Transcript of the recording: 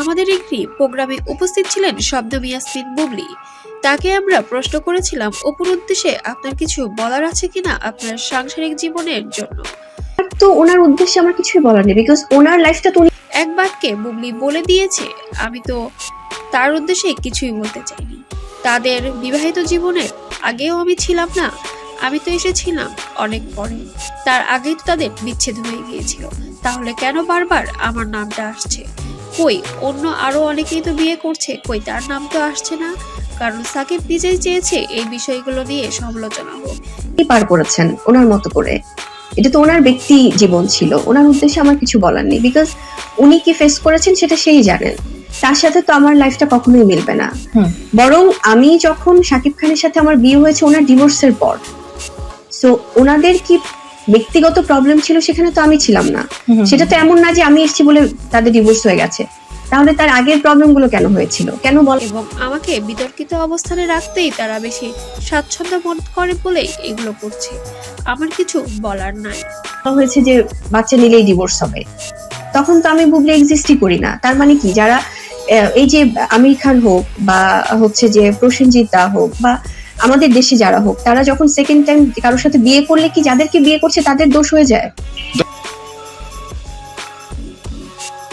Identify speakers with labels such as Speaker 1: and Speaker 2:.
Speaker 1: আমাদের একটি প্রোগ্রামে উপস্থিত ছিলেন শব্দ ইয়াসমিন বুবলি। তাকে আমরা প্রশ্ন করেছিলাম অপুর উদ্দেশ্যে আপনার কিছু বলার আছে কিনা আপনার সাংসারিক জীবনের জন্য?
Speaker 2: তো ওনার উদ্দেশ্যে আমার কিছুই বলার নেই বিকজ ওনার লাইফটা তো
Speaker 1: এক বাক্যে বুবলি বলে দিয়েছে আমি তো তার উদ্দেশ্যে কিছুই বলতে চাইনি। তাদের বিবাহিত জীবনের আগেও আমি ছিলাম না আমি তো এসেছিলাম অনেক পরে। তার আগেই তো তাদের বিচ্ছেদ হয়ে গিয়েছিল। তাহলে কেন বারবার আমার নামটা আসছে? কই অন্য আরও অনেকেই তো বিয়ে করছে কই তার নাম তো আসছে না। কারণ সাকিব নিজেই চেয়েছে এই বিষয়গুলো নিয়ে সমালোচনা হোক।
Speaker 2: পার করেছেন? ওনার মতো করে। এটা তো ওনার ব্যক্তি জীবন ছিল। ওনার উদ্দেশ্যে আমার কিছু বলার নেই। বিকজ উনি কি ফেস করেছেন সেটা সেই জানেন তার সাথে তো আমার লাইফটা কখনোই মিলবে না। বরং আমি যখন শাকিব খানের সাথে আমার বিয়ে হয়েছে ওনার ডিভোর্সের পর। সো ওনাদের কি ব্যক্তিগত প্রবলেম ছিল সেখানে তো আমি ছিলাম না। সেটা তো এমন না যে আমি এসেছি বলে তাদের ডিভোর্স হয়ে গেছে। তাহলে তার আগের প্রবলেমগুলো কেন হয়েছিল? কেন বল?
Speaker 1: এবং আমাকে বিতর্কিত অবস্থানে রাখতেই তারা বেশি স্বাচ্ছন্দ্য বোধ করে বলেই এগুলো করছে। আমার কিছু বলার নাই।
Speaker 2: বলা হয়েছে যে বাচ্চা নিলেই ডিভোর্স হবে। তখন তো আমি বুবলি এক্সিস্টই করি না। তার মানে কি? যারা এই যে আমির খান হোক বা হচ্ছে যে প্রসেনজিৎ দা হোক বা আমাদের দেশে যারা হোক, তারা যখন সেকেন্ড টাইম কারোর সাথে বিয়ে করলে কি যাদেরকে বিয়ে করছে তাদের দোষ হয়ে যায়?